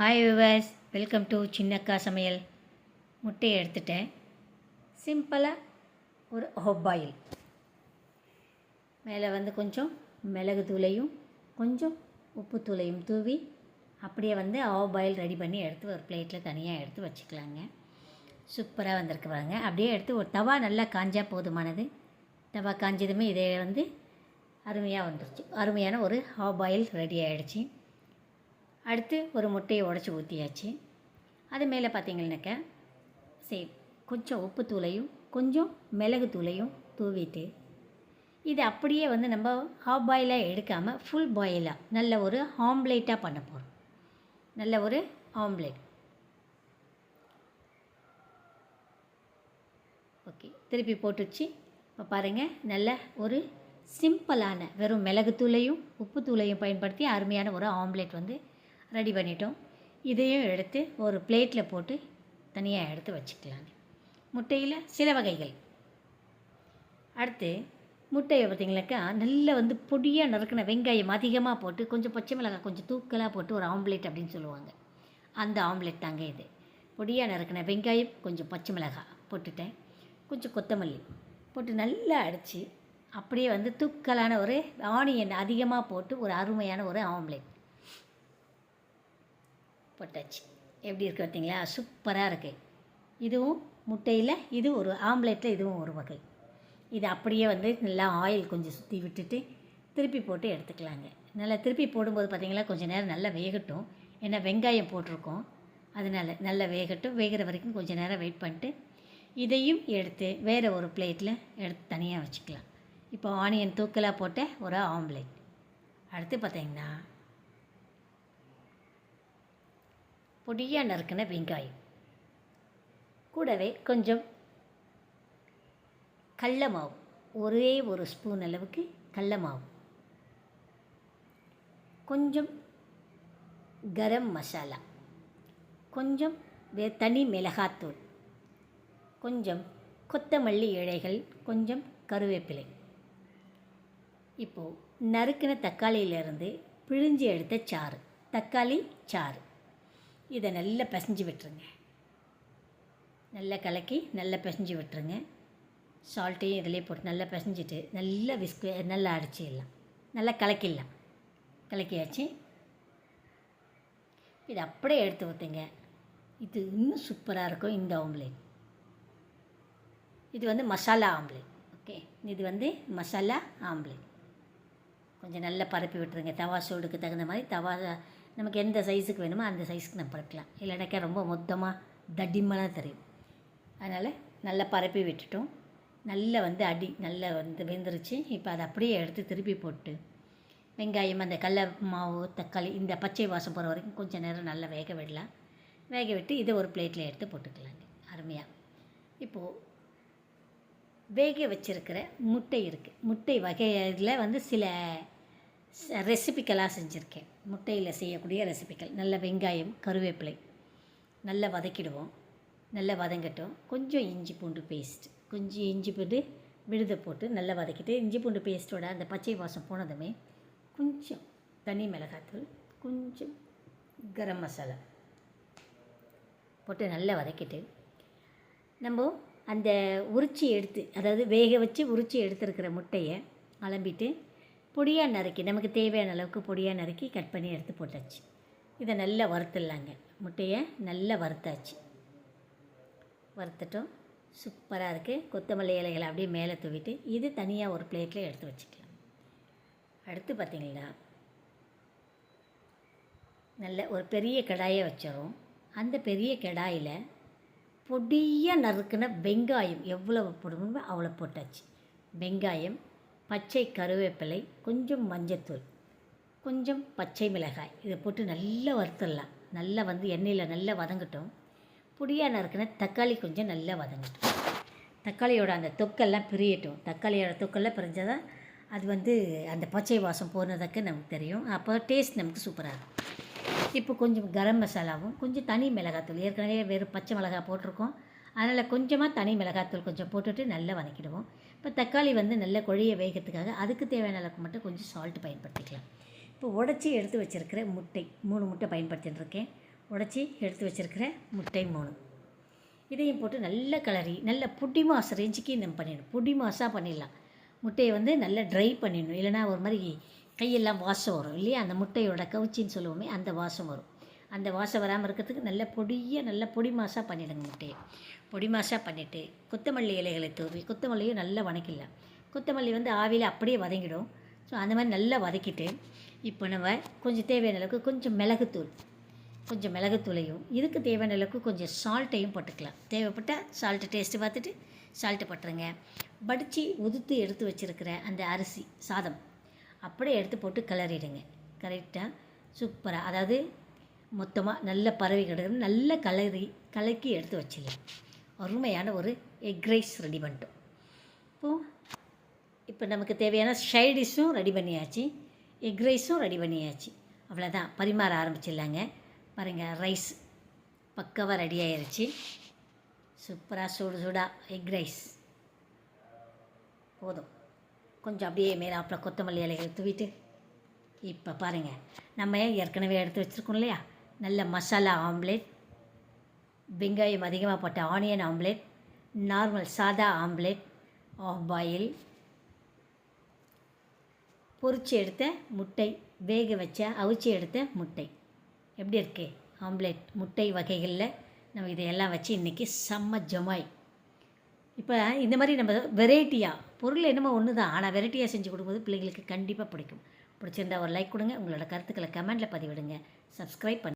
Hi viewers welcome to Chinnakka Samayal முட்டையை எடுத்துட்டேன். சிம்பிளாக ஒரு ஹொப்பாயில் மேலே வந்து கொஞ்சம் மிளகு தூளையும் கொஞ்சம் உப்பு தூளையும் தூவி அப்படியே வந்து ஆஃப் பாயில் ரெடி பண்ணி எடுத்து ஒரு பிளேட்டில் தனியாக எடுத்து வச்சுக்கலாங்க. சூப்பராக வந்திருக்கு பாருங்க. அப்படியே எடுத்து ஒரு தவா நல்லா காஞ்சா போதுமானது. தவா காஞ்சதுமே இதே வந்து அருமையாக வந்துருச்சு. அருமையான ஒரு ஹாஃப் பாயில் ரெடி ஆகிடுச்சு அடுத்து ஒரு முட்டையை உடச்சி ஊற்றியாச்சு அது மேலே பார்த்தீங்கன்னாக்கா சரி கொஞ்சம் உப்பு தூளையும் கொஞ்சம் மிளகு தூளையும் தூவிட்டு இது அப்படியே வந்து நம்ம ஹாஃப் பாயிலாக எடுக்காமல் ஃபுல் பாயிலாக நல்ல ஒரு ஆம்லேட்டாக பண்ண போகிறோம் நல்ல ஒரு ஆம்லேட் ஓகே திருப்பி போட்டுச்சு. இப்போ பாருங்கள் நல்ல ஒரு சிம்பிளான வெறும் மிளகுத்தூளையும் உப்புத்தூளையும் பயன்படுத்தி அருமையான ஒரு ஆம்லேட் வந்து ரெடி பண்ணிட்டோம். இதையும் எடுத்து ஒரு பிளேட்டில் போட்டு தனியாக எடுத்து வச்சுக்கலாம். முட்டையில் சில வகைகள். அடுத்து முட்டையை பார்த்திங்கனாக்கா நல்லா வந்து பொடியாக நறுக்கின வெங்காயம் அதிகமாக போட்டு கொஞ்சம் பச்சை மிளகாய் கொஞ்சம் தூக்கலாக போட்டு ஒரு ஆம்லேட் அப்படின்னு சொல்லுவாங்க. அந்த ஆம்லேட் தாங்க இது. பொடியாக நறுக்கின வெங்காயம் கொஞ்சம் பச்சை மிளகாய் போட்டுட்டேன். கொஞ்சம் கொத்தமல்லி போட்டு நல்லா அடித்து அப்படியே வந்து தூக்கலான ஒரு ஆனியன் அதிகமாக போட்டு ஒரு அருமையான ஒரு ஆம்லேட். போட்டாச்சு. எப்படி இருக்குது பார்த்தீங்களா? சூப்பராக இருக்குது இதுவும் முட்டையில் இது ஒரு ஆம்லேட்டில் இதுவும் ஒரு வகை. இது அப்படியே வந்து நல்லா ஆயில் கொஞ்சம் சுற்றி விட்டுட்டு திருப்பி போட்டு எடுத்துக்கலாங்க. நல்லா திருப்பி போடும்போது பார்த்திங்களா கொஞ்சம் நேரம் நல்லா வேகட்டும். ஏன்னா வெங்காயம் போட்டிருக்கோம். அதனால் நல்லா வேகட்டும். வேகிற வரைக்கும் கொஞ்சம் நேரம் வெயிட் பண்ணிட்டு இதையும் எடுத்து வேறு ஒரு பிளேட்டில் எடுத்து தனியாக வச்சுக்கலாம். இப்போ ஆனியன் தூக்கலாக போட்ட ஒரு ஆம்லேட். அடுத்து பார்த்தீங்கன்னா பொடியாக நறுக்கின வெங்காயம். கூடவே கொஞ்சம் கடல மாவு. ஒரே ஒரு ஸ்பூன் அளவுக்கு கடல மாவு. கொஞ்சம் கரம் மசாலா. கொஞ்சம் வே தனி மிளகாத்தூள். கொஞ்சம் கொத்தமல்லி இழைகள் கொஞ்சம் கருவேப்பிலை. இப்போது நறுக்கின தக்காளியிலிருந்து பிழிஞ்சு எடுத்த சாறு. தக்காளி சாறு. இதை நல்லா பிசைஞ்சு விட்டுருங்க. நல்லா கலக்கி நல்லா பிசைஞ்சு விட்டுருங்க. சால்ட்டையும் இதிலே போட்டு நல்லா பிசைஞ்சிட்டு நல்லா விஸ்கு நல்லா அடிச்சிடலாம். நல்லா கலக்கிடலாம். கலக்கியாச்சு. இது அப்படியே எடுத்து ஊற்றுங்க இது இன்னும் சூப்பராக இருக்கும் இந்த ஆம்லேட் இது வந்து மசாலா ஆம்லேட் ஓகே இது வந்து மசாலா ஆம்லேட் கொஞ்சம் நல்லா பரப்பி விட்டுருங்க. தவா சூடுக்கு தகுந்த மாதிரி தவா நமக்கு எந்த சைஸுக்கு வேணுமோ அந்த சைஸுக்கு நம்ம பறக்கலாம். இல்லைனாக்கா ரொம்ப மொத்தமாக தடிமனாக தெரியும். அதனால் நல்லா பரப்பி விட்டுட்டோம். நல்லா வந்து அடி நல்லா வந்து வெந்துருச்சு. இப்போ அதை அப்படியே எடுத்து திருப்பி போட்டு வெங்காயம் அந்த கடல மாவு தக்காளி இந்த பச்சை வாசம் போகிற வரைக்கும் கொஞ்சம் நேரம் நல்லா வேக விடலாம். வேக விட்டு இதை ஒரு பிளேட்டில் எடுத்து போட்டுக்கலாங்க. அருமையாக இப்போது வேக வச்சுருக்கிற முட்டை இருக்குது முட்டை வகையில் வந்து சில ரெசிபிக்கெல்லாம் செஞ்சுருக்கேன். முட்டையில் செய்யக்கூடிய ரெசிபிக்கள். நல்ல வெங்காயம் கருவேப்பிலை. நல்லா வதக்கிடுவோம். நல்லா வதங்கட்டும். கொஞ்சம் இஞ்சி பூண்டு பேஸ்ட். கொஞ்சம் இஞ்சி பூண்டு விழுத போட்டு நல்லா வதக்கிட்டு இஞ்சி பூண்டு பேஸ்ட்டோட அந்த பச்சை வாசம் போனதுமே கொஞ்சம் தனி மிளகாத்தூள் கொஞ்சம் கரம் மசாலா போட்டு நல்லா வதக்கிட்டு நம்ம அந்த உரிச்சி எடுத்து அதாவது வேக வச்சு உரிச்சி எடுத்துருக்கிற முட்டையை அலம்பிட்டு பொடியாக நறுக்கி நமக்கு தேவையான அளவுக்கு பொடியாக நறுக்கி கட் பண்ணி எடுத்து போட்டாச்சு. இதை நல்லா வறுத்துடலாங்க. முட்டையை நல்லா வறுத்தாச்சு. வறுத்துட்டோம். சூப்பராக இருக்குது கொத்தமல்லி இலைகளை அப்படியே மேலே தூவிட்டு இது தனியாக ஒரு பிளேட்டில் எடுத்து வச்சுக்கலாம். அடுத்து பார்த்திங்கன்னா நல்ல ஒரு பெரிய கடாயை வச்சிடும் அந்த பெரிய கடாயில் பொடியாக நறுக்கின வெங்காயம் எவ்வளோ போடணுமோ அவ்வளோ போட்டாச்சு. வெங்காயம் பச்சை கருவேப்பிலை கொஞ்சம் மஞ்சத்தூள் கொஞ்சம் பச்சை மிளகாய். இதை போட்டு நல்லா வறுத்துடலாம். நல்லா வந்து எண்ணெயில் நல்லா வதங்கட்டும். பொடியாக நறுக்கின தக்காளி கொஞ்சம் நல்லா வதங்கட்டும். தக்காளியோட அந்த தொக்கெல்லாம் பிரியட்டும். தக்காளியோட தொக்கெல்லாம் பிரிஞ்சால் தான் அது வந்து அந்த பச்சை வாசம் போனதுக்கு நமக்கு தெரியும். அப்போ டேஸ்ட் நமக்கு சூப்பராக இருக்கும். இப்போ கொஞ்சம் கரம் மசாலாவும் கொஞ்சம் தனி மிளகாத்தூள். ஏற்கனவே வெறும் பச்சை மிளகாய் போட்டிருக்கோம். அதனால் கொஞ்சமாக தனி மிளகாத்தூள் கொஞ்சம் போட்டுட்டு நல்லா வதக்கிடுவோம். இப்போ தக்காளி வந்து நல்லா கொழிய வேகத்துக்காக அதுக்கு தேவையான அளவுக்கு மட்டும் கொஞ்சம் சால்ட் பயன்படுத்திக்கலாம். இப்போ உடச்சி எடுத்து வச்சுருக்கிற முட்டை மூணு முட்டை பயன்படுத்தின்னு இருக்கேன். உடச்சி எடுத்து வச்சுருக்கிற முட்டை மூணு. இதையும் போட்டு நல்ல கலரி நல்ல புடி மாசு ரேஞ்சுக்கு நம்ம பண்ணிடணும். புடி மாஸாக பண்ணிடலாம். முட்டையை வந்து நல்லா ட்ரை பண்ணிடணும். இல்லைன்னா ஒரு மாதிரி கையெல்லாம் வாசம் வரும் இல்லையா? அந்த முட்டையோட கவுச்சின்னு சொல்லுவோமே அந்த வாசம் வரும். அந்த வாசம் வராமல் இருக்கிறதுக்கு நல்ல பொடியாக நல்ல பொடி மாசாக பண்ணிவிடுங்க முட்டையை பொடி மாசாக பண்ணிவிட்டு கொத்தமல்லி இலைகளை தூவி கொத்தமல்லியும் நல்லா வதக்கிடலாம். கொத்தமல்லி வந்து ஆவியில் அப்படியே வதங்கிடும். ஸோ அந்த மாதிரி நல்லா வதக்கிட்டு இப்போ நம்ம கொஞ்சம் தேவையான அளவுக்கு கொஞ்சம் மிளகுத்தூள் கொஞ்சம் மிளகுத்தூளையும் இதுக்கு தேவையான அளவுக்கு கொஞ்சம் சால்ட்டையும் போட்டுக்கலாம். தேவைப்பட்டால் சால்ட்டு டேஸ்ட்டு பார்த்துட்டு சால்ட்டு போட்டுருங்க. வடித்து உதுத்து எடுத்து வச்சுருக்கிற அந்த அரிசி சாதம் அப்படியே எடுத்து போட்டு கிளறிடுங்க. கரெக்டாக சூப்பராக அதாவது மொத்தமாக நல்ல பறவை கிடக்கு நல்ல கலரி கலக்கி எடுத்து வச்சிடலாம். அருமையான ஒரு எக் ரைஸ் ரெடி பண்ணிட்டோம். இப்போது இப்போ நமக்கு தேவையான ஷைடிஷும் ரெடி பண்ணியாச்சு. எக் ரைஸும் ரெடி பண்ணியாச்சு. அவ்வளோதான் பரிமாற ஆரம்பிச்சிடலாங்க. பாருங்கள் ரைஸ் பக்காவாக ரெடி ஆயிடுச்சு சூப்பராக சுடு சுடாக எக் ரைஸ் போதும். கொஞ்சம் அப்படியே மேலாப்பில் கொத்தமல்லி இலைகளை தூவிட்டு இப்போ பாருங்கள் நம்ம ஏற்கனவே எடுத்து வச்சுருக்கோம் இல்லையா? நல்ல மசாலா ஆம்லேட் வெங்காயம் அதிகமாக போட்ட ஆனியன் ஆம்லேட் நார்மல் சாதா ஆம்லேட் ஆஃப் பாயில் பொரிச்சு எடுத்த முட்டை வேக வச்ச அவிச்சு எடுத்த முட்டை. எப்படி இருக்கு? ஆம்லேட் முட்டை வகைகளில் நம்ம இதையெல்லாம் வச்சு இன்றைக்கி செம்ம ஜமாய். இப்போ இந்த மாதிரி நம்ம வெரைட்டியாக பொருள் என்னமோ ஒன்று தான் ஆனால் வெரைட்டியாக செஞ்சு கொடுக்கும்போது பிள்ளைங்களுக்கு கண்டிப்பாக பிடிக்கும். பிடிச்சிருந்தா ஒரு லைக் கொடுங்க உங்களோட கருத்துக்களை கமெண்டில் பதிவிடுங்க. சப்ஸ்கிரைப் பண்ணு